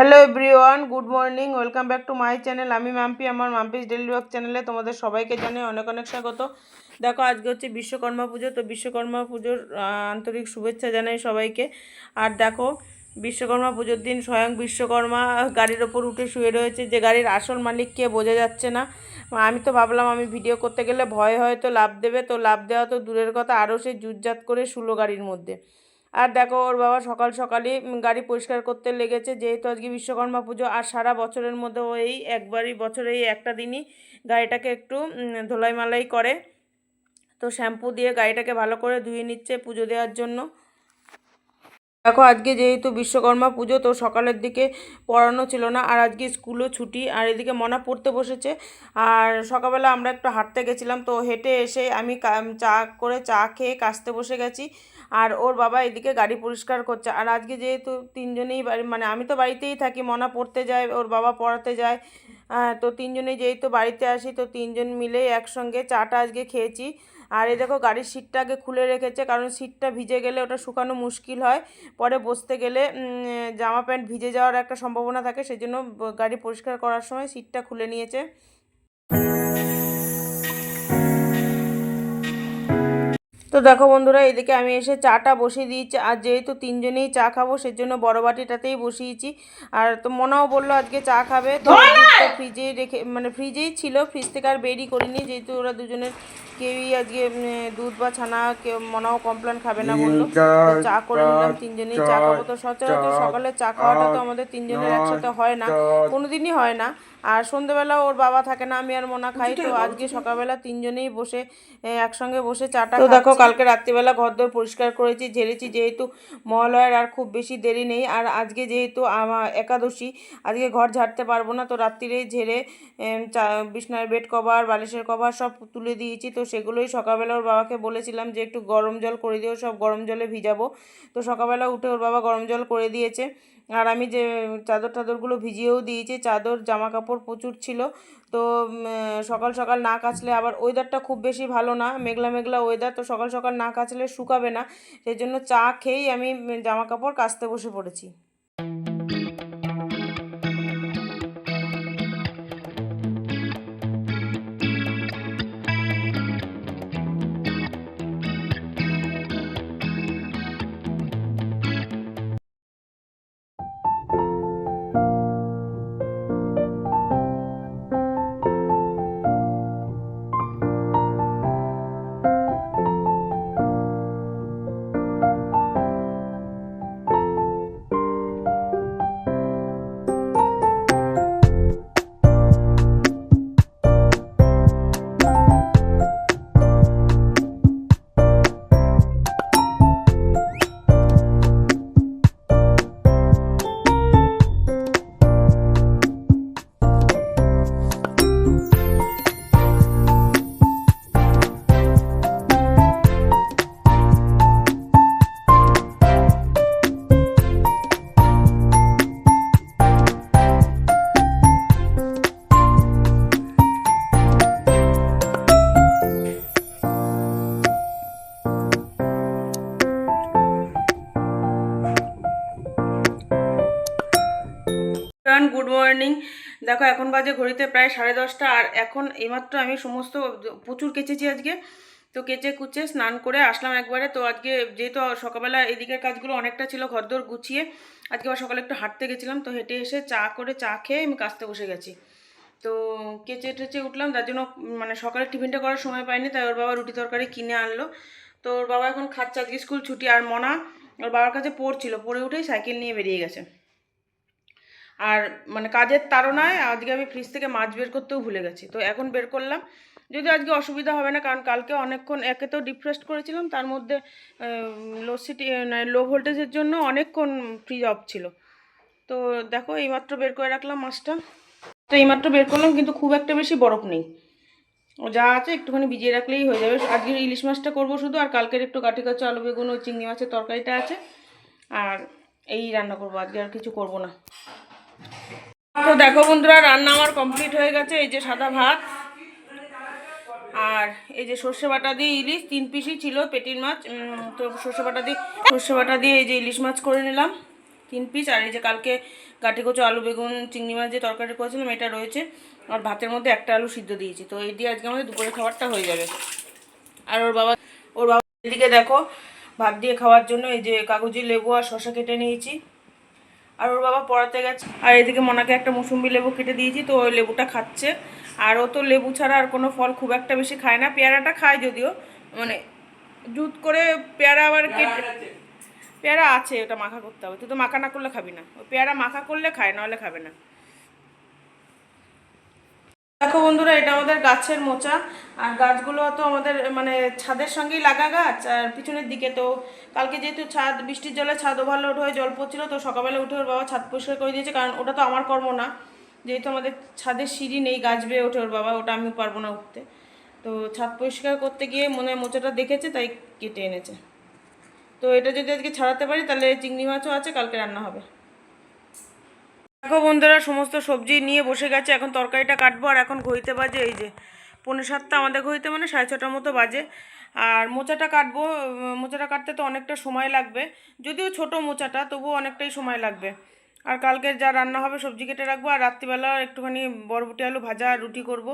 Hello everyone, good morning, welcome back to my channel. আমি মাম্পি, আমার Mampi's daily work চ্যানেলে তোমাদের সবাইকে জানাই অনেক অনেক স্বাগত। দেখো, আজকে হচ্ছে বিশ্বকর্মা পুজো, তো বিশ্বকর্মা পুজোর আন্তরিক শুভেচ্ছা জানাই সবাইকে। আর দেখো, বিশ্বকর্মা পুজোর দিন স্বয়ং বিশ্বকর্মা গাড়ির ওপর উঠে শুয়ে রয়েছে। যে গাড়ির আসল মালিক কে বোঝা যাচ্ছে না। আমি তো ভাবলাম আমি ভিডিও করতে গেলে ভয় হয়তো লাভ দেবে। তো লাভ দেওয়া তো দূরের কথা, আরও সে জুটজাত করে শুলো গাড়ির মধ্যে। আর দেখো, ওর বাবা সকাল সকালই গাড়ি পরিষ্কার করতে লেগেছে, যেহেতু আজকে বিশ্বকর্মা পুজো, আর সারা বছরের মধ্যে ওই একবারই বছরে এই একটা দিনই গাড়িটাকে একটু ধোলাই মালাই করে। তো শ্যাম্পু দিয়ে গাড়িটাকে ভালো করে ধুয়ে নিচ্ছে পুজো দেওয়ার জন্য। দেখো, আজকে যেহেতু বিশ্বকর্মা পুজো, তো সকালের দিকে পড়ানো ছিল না, আর আজকে স্কুলও ছুটি, আর এদিকে মনা পড়তে বসেছে। আর সকালবেলা আমরা একটু হাঁটতে গেছিলাম, তো হেঁটে এসে আমি চা করে চা খেয়ে কাচতে বসে গেছি। আর ওর বাবা এদিকে গাড়ি পরিষ্কার করছে। আর আজকে যেহেতু তিনজনেই বাড়ি মানে আমি তো বাড়িতেই থাকি, মনা পড়তে যায়, ওর বাবা পড়াতে যায়। তো তিনজনেই যেহেতু বাড়িতে আসি, তো তিনজন মিলেই একসঙ্গে চাটা আজকে খেয়েছি। আর এই দেখো গাড়ির সিটটা আগে খুলে রেখেছে, কারণ সিটটা ভিজে গেলে ওটা শুকানো মুশকিল হয়। পরে বসতে গেলে জামা প্যান্ট ভিজে যাওয়ার একটা সম্ভাবনা থাকে সেই জন্য গাড়ি পরিষ্কার করার সময় সিটটা খুলে নিয়েছে। তো দেখো বন্ধুরা এদিকে আমি এসে চাটা বসিয়ে দিয়েছি। আর যেহেতু তিনজনেই চা খাব সেজন্য বড় বাটিটাতেই বসিয়েছি। আর তো মনাও বলল আজকে চা খাবে। তো ফ্রিজে রেখে মানে ফ্রিজেই ছিল ফ্রিজ থেকে আর বেরি করিনি। যেহেতু ওরা দুজনের কেউই আজকে দুধ বা ছানা কেউ মনাও কমপ্লেন খাবে না বলল। চা করে নিলাম তিনজনেই চা খাব। তো সচরাচর সকালে চা খাওয়াটা তো আমাদের তিনজনের একসাথে হয় না। কোনোদিনই হয় না। আর সন্ধ্যেবেলা ওর বাবা থাকে না আমি আর মোনা খাই। তো আজকে সকালবেলা তিনজনেই বসে একসঙ্গে বসে চাটা তো দেখো কালকে রাত্রিবেলা ঘরদোর পরিষ্কার করেছি, ঝেড়েছি, যেহেতু মহালয়ার আর খুব বেশি দেরি নেই। আর আজকে যেহেতু একাদশী, আজকে ঘর ঝাড়তে পারব না, তো রাত্রিরেই ঝেড়ে বিছনার বেড কভার, বালিশের কভার সব তুলে দিয়েছি। তো সেগুলোই সকালবেলা ওর বাবাকে বলেছিলাম যে একটু গরম জল করে দিও, সব গরম জলে ভিজাবো। তো সকালবেলা উঠে ওর বাবা গরম জল করে দিয়েছে। আর আমি যে চাদর টাদরগুলো ভিজিয়েও দিয়েছি, চাদর জামা কাপড় প্রচুর ছিল। তো সকাল সকাল না কাচলে আবার ওয়েদারটা খুব বেশি ভালো না। মেঘলা মেঘলা ওয়েদার তো সকাল সকাল না কাচলে শুকাবে না। সেই জন্য চা খেয়েই আমি জামা কাপড় কাচতে বসে পড়েছি। মর্নিং দেখো, এখন বাজে ঘড়িতে প্রায় সাড়ে দশটা, আর এখন এইমাত্র আমি সমস্ত প্রচুর কেচেছি আজকে। তো কেচে কুচে স্নান করে আসলাম একবারে। তো আজকে যেহেতু সকালবেলা এদিকের কাজগুলো অনেকটা ছিল ঘরদোর গুছিয়ে, আজকে আবার সকালে একটু হাঁটতে গেছিলাম। তো হেঁটে এসে চা করে চা খেয়ে আমি কাচতে বসে গেছি। তো কেচে টেচে উঠলাম, তার জন্য মানে সকালে টিফিনটা করার সময় পাইনি, তাই ওর বাবা রুটি তরকারি কিনে আনলো। তো ওর বাবা এখন খাচ্ছে, আজকে স্কুল ছুটি, আর মনা, ওর বাবার কাছে পড়ছিল, পড়ে উঠেই সাইকেল নিয়ে বেরিয়ে গেছে। আর মানে কাজের তাড়নায় আজকে আমি ফ্রিজ থেকে মাছ বের করতেও ভুলে গেছি। তো এখন বের করলাম। যদি আজকে অসুবিধা হবে না, কারণ কালকে অনেকক্ষণ একে তো ডিফ্রেস্ট করেছিলাম, তার মধ্যে লো সিটি লো ভোল্টেজের জন্য অনেকক্ষণ ফ্রিজ অফ ছিল। তো দেখো, এইমাত্র বের করে রাখলাম মাছটা। তো এইমাত্র বের করলাম, কিন্তু খুব একটা বেশি বরফ নেই। ও যা আছে, একটুখানি ভিজিয়ে রাখলেই হয়ে যাবে। আজকে ইলিশ মাছটা করব শুধু, আর কালকের একটু কাঠি কাছে আলু বেগুন, ওই চিংড়ি মাছের তরকারিটা আছে। আর এই রান্না করব, আজকে আর কিছু করব না। তো দেখো বন্ধুরা, রান্না আমার কমপ্লিট হয়ে গেছে, এই যে সাদা ভাত আর এই যে সর্ষে বাটা দিয়ে ইলিশ, তিন পিসই ছিল পেটির মাছ। তো সর্ষে বাটা দিয়ে, সর্ষে বাটা দিয়ে এই যে ইলিশ মাছ করে নিলাম, তিন পিস। আর এই যে কালকে গাটি কচু আলু, বেগুন, চিংড়ি মাছ যে তরকারি করেছিলাম, এটা রয়েছে। আর ভাতের মধ্যে একটা আলু সিদ্ধ দিয়েছি। তো এই দিয়ে আজকে আমাদের দুপুরে খাবারটা হয়ে যাবে। আর ওর বাবা ওর বাবা এদিকে দেখো, ভাত দিয়ে খাওয়ার জন্য এই যে কাগজি লেবু আর শশা কেটে নিয়েছি। আর ওর বাবা পড়াতে গেছে। আর এদিকে মনাকে একটা মৌসুম্বি লেবু কেটে দিয়েছি তো ওই লেবুটা খাচ্ছে। আর ও তো লেবু ছাড়া আর কোনো ফল খুব একটা বেশি খায় না। পেয়ারাটা খায় যদিও মানে জুত করে পেয়ারা আবার কেটে পেয়ারা আছে ওটা মাখা করতে হবে। তুই তো মাখা না করলে খাবি না। ও পেয়ারা মাখা করলে খায় নাহলে খাবে না। দেখো বন্ধুরা, এটা আমাদের গাছের মোচা, আর গাছগুলো তো আমাদের মানে ছাদের সঙ্গেই লাগা গাছ, আর পিছনের দিকে তো কালকে যেহেতু ছাদ, বৃষ্টির জলে ছাদ ওভারলোড হয়ে জল পড়ছিল, তো সকালবেলা উঠে ওর বাবা ছাদ পরিষ্কার করে দিয়েছে, কারণ ওটা তো আমার কর্ম না। যেহেতু আমাদের ছাদের সিঁড়ি নেই, গাছ বেয়ে ওঠে ওর বাবা, ওটা আমি পারব না উঠতে। তো ছাদ পরিষ্কার করতে গিয়ে মনে হয় মোচাটা দেখেছে, তাই কেটে এনেছে। তো এটা যদি আজকে ছাড়াতে পারি, তাহলে চিংড়ি মাছও আছে, কালকে রান্না হবে। দেখো বন্ধুরা, সমস্ত সবজি নিয়ে বসে গেছে। এখন তরকারিটা কাটবো আর এখন ঘড়িতে বাজে এই যে পনেরো সাতটা। আমাদের ঘড়িতে মানে সাড়ে ছটার মতো বাজে। আর মোচাটা কাটবো মোচাটা কাটতে তো অনেকটা সময় লাগবে। যদিও ছোট মোচাটা, তবুও অনেকটাই সময় লাগবে। আর কালকে যা রান্না হবে, সবজি কেটে রাখব। আর রাত্রিবেলা একটুখানি বরবটি, আলু ভাজা, রুটি করব।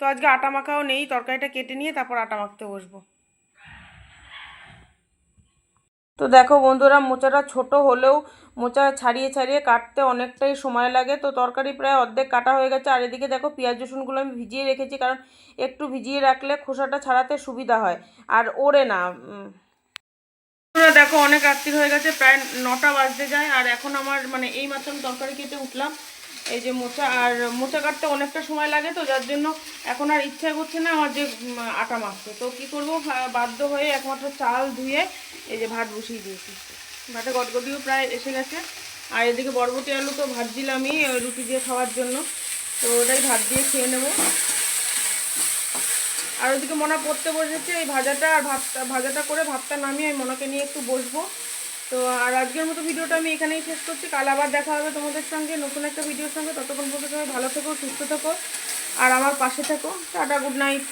তো আজকে আটা মাখাও নেই, তরকারিটা কেটে নিয়ে তারপর আটা মাখতে বসবো। তো দেখো বন্ধুরা, মোচাটা ছোট হলেও মোচা ছাড়িয়ে ছাড়িয়ে কাটতে অনেকটাই সময় লাগে। তো তরকারি প্রায় অর্ধেক কাটা হয়ে গেছে। আর এদিকে দেখো, পেঁয়াজ রসুনগুলো আমি ভিজিয়ে রেখেছি কারণ একটু ভিজিয়ে রাখলে খোসাটা ছাড়াতে সুবিধা হয়। আর ওড়ে না দেখো অনেক রাত্রি হয়ে গেছে, প্রায় নটা বাজতে যায়। আর এখন আমার মানে এই মাত্র আমি তরকারি কেটে উঠলাম। এই যে মোচা, আর মোচা কাটতে অনেকটা সময় লাগে তো, যার জন্য এখন আর ইচ্ছা করছে না আমার যে আটা মাখতে। তো কি করব বাধ্য হয়ে একমাত্র চাল ধুয়ে এই যে ভাত বসিয়ে দিয়েছি। ভাতে গটগটিও প্রায় এসে গেছে। আর এদিকে বরবটি আলু তো ভাজছিলামই রুটি দিয়ে খাওয়ার জন্য। তো ওটাই ভাত দিয়ে খেয়ে নেব। আর ওদিকে মনে পড়তে বসেছে, এই ভাজাটা আর ভাতটা, ভাজাটা করে ভাতটা নামিয়ে আমি মনাকে নিয়ে একটু বসবো। তো আর আজকের মতো ভিডিওটা আমি এখানেই শেষ করছি। কাল আবার দেখা হবে তোমাদের সঙ্গে, নতুন একটা ভিডিওর সঙ্গে। ততক্ষণ পর্যন্ত ভালো থেকো, সুস্থ থাকো, আর আমার পাশে থাকো। Tata, good night.